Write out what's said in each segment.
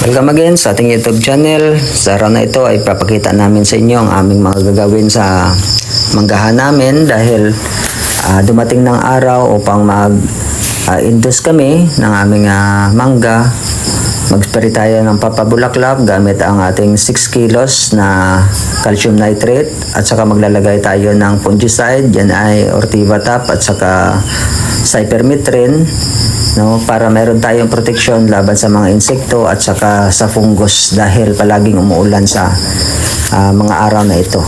Welcome again sa ating YouTube channel. Sa araw na ito ay papakita namin sa inyo ang aming mga gagawin sa manggahan namin dahil ah, dumating ng araw upang mag induce kami ng aming ah, mangga. Mag-spray tayo ng papabulaklak gamit ang ating 6 kilos na calcium nitrate at saka maglalagay tayo ng fungicide. Yan ay Ortiva Top at saka cypermethrin no para meron tayong proteksyon laban sa mga insekto at saka sa fungus dahil palaging umuulan sa ah, mga araw na ito.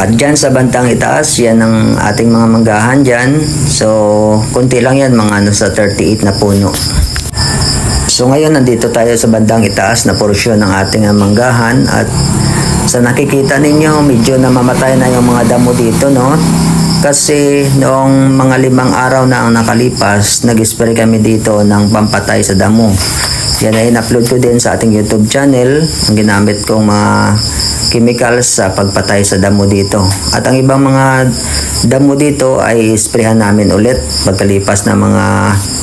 At dyan sa bantang itaas, yan ang ating mga manggahan dyan. So, konti lang yan, mga ano sa 38 na puno. So ngayon nandito tayo sa bandang itaas na porsyon ng ating ah, manggahan. At sa nakikita ninyo medyo namamatay na yung mga damo dito no? Kasi noong mga limang araw na ang nakalipas nag-spray kami dito ng pampatay sa damo. Yan ay in-upload ko din sa ating YouTube channel ang ginamit kong mga chemicals sa pagpatay sa damo dito. At ang ibang mga damo dito ay sprayhan namin ulit pagkalipas ng mga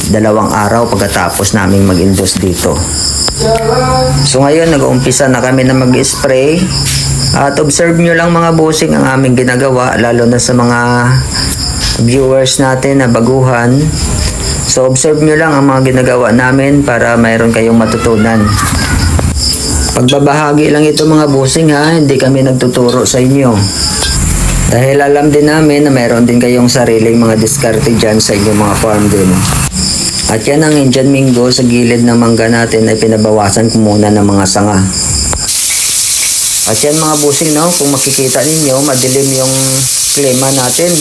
dalawang araw pagkatapos namin mag-induce dito. So ngayon nag-uumpisa na kami na mag-spray at observe nyo lang mga bossing ang aming ginagawa lalo na sa mga viewers natin na baguhan. So observe nyo lang ang mga ginagawa namin para mayroon kayong matutunan. Pagbabahagi lang ito mga bossing ha, hindi kami nagtuturo sa inyo. Dahil alam din namin na mayroon din kayong sariling mga diskarte dyan sa inyong mga farm din. At yan ang Indian Mingo sa gilid ng mangga natin ay pinabawasan ko muna ng mga sanga. At yan mga busing no, kung makikita ninyo, madilim yung klima natin.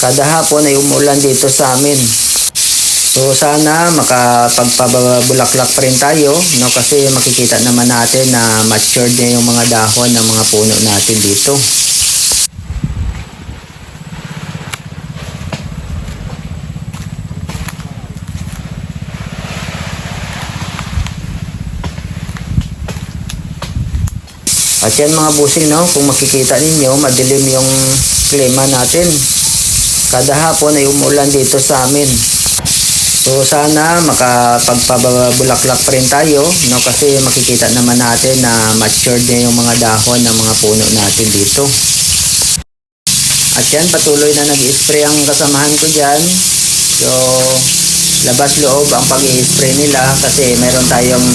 Kada hapon ay umulan dito sa amin. So sana makapagpabulaklak pa rin tayo no kasi makikita naman natin na matured na yung mga dahon ng mga puno natin dito. At yan mga busing no, kung makikita ninyo, madilim yung klima natin. Kada hapon ay umulan dito sa amin. So sana makapagpabulaklak pa rin tayo no kasi makikita naman natin na matured na yung mga dahon ng mga puno natin dito. At yan patuloy na nag-spray ang kasamahan ko dyan. So labas loob ang pag-i-spray nila kasi meron tayong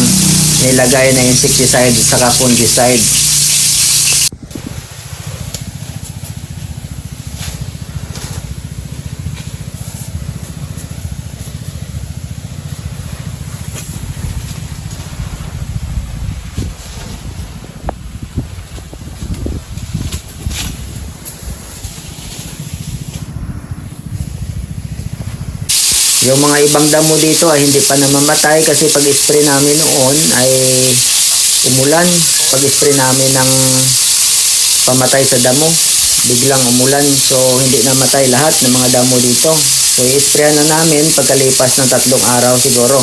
nilagay na insecticide saka fungicide. Yung mga ibang damo dito ay hindi pa namamatay kasi pag spray namin noon ay umulan. Pag spray namin ng pamatay sa damo, biglang umulan. So hindi namatay lahat ng mga damo dito. So i-spray na namin pagkalipas ng tatlong araw siguro.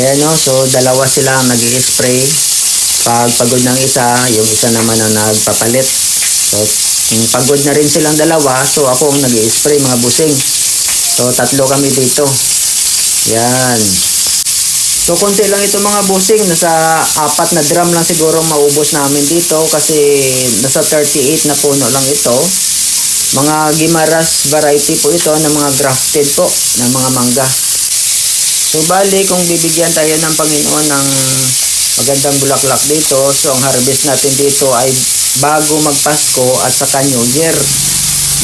Ayan no, so dalawa sila ang nag spray Pag pagod ng isa, yung isa naman ang nagpapalit. So mm, pagod na rin silang dalawa, so ako ang nag spray mga busing. So, tatlo kami dito. Yan. So, konti lang ito mga busing. Nasa apat na drum lang siguro maubos namin dito kasi nasa 38 na puno lang ito. Mga Gimaras variety po ito ng mga grafted po ng mga mangga. So, bali kung bibigyan tayo ng Panginoon ng magandang bulaklak dito, so ang harvest natin dito ay bago magpasko at saka New Year.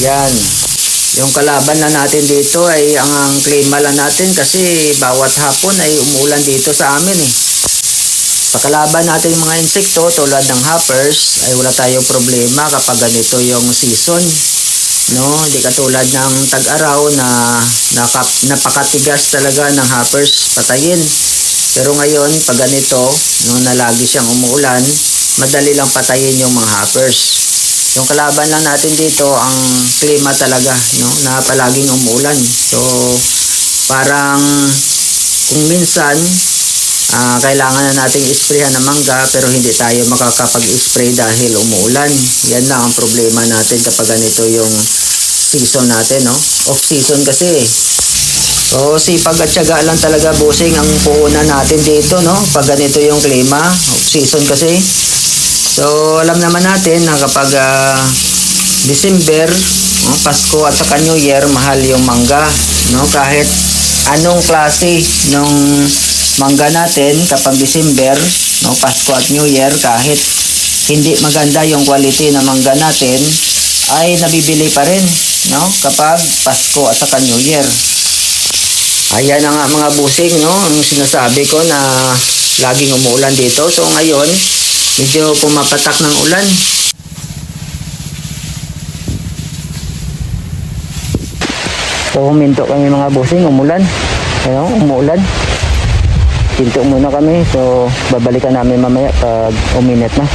Yan. Yung kalaban na natin dito ay ang, ang klima lang natin kasi bawat hapon ay umuulan dito sa amin eh. Pakalaban natin yung mga insekto tulad ng hoppers ay wala tayong problema kapag ganito yung season. No, hindi katulad ng tag-araw na nakap, napakatigas talaga ng hoppers patayin. Pero ngayon, pag ganito, no, na lagi siyang umuulan, madali lang patayin yung mga hoppers. Yung kalaban lang natin dito, ang klima talaga, no, na palaging umuulan. So, parang kung minsan, ah, kailangan na nating isprayhan ng mangga pero hindi tayo makakapag-spray dahil umuulan. Yan lang ang problema natin kapag ganito yung season natin, no? Off season kasi. So, sipag at tiyaga lang talaga, bossing, ang puhunan natin dito, no? Pag ganito yung klima, season kasi. So, alam naman natin na kapag ah, December, no, Pasko at saka New Year, mahal yung mangga, no? Kahit anong klase ng mangga natin kapag December, no, Pasko at New Year, kahit hindi maganda yung quality ng mangga natin, ay nabibili pa rin, no? Kapag Pasko at saka New Year. Ayan na nga mga busing, no? Ang sinasabi ko na laging umuulan dito. So ngayon, medyo pumapatak ng ulan. So huminto kami mga busing, umulan. Ano, umuulan. Hinto muna kami. So babalikan namin mamaya pag uminit na.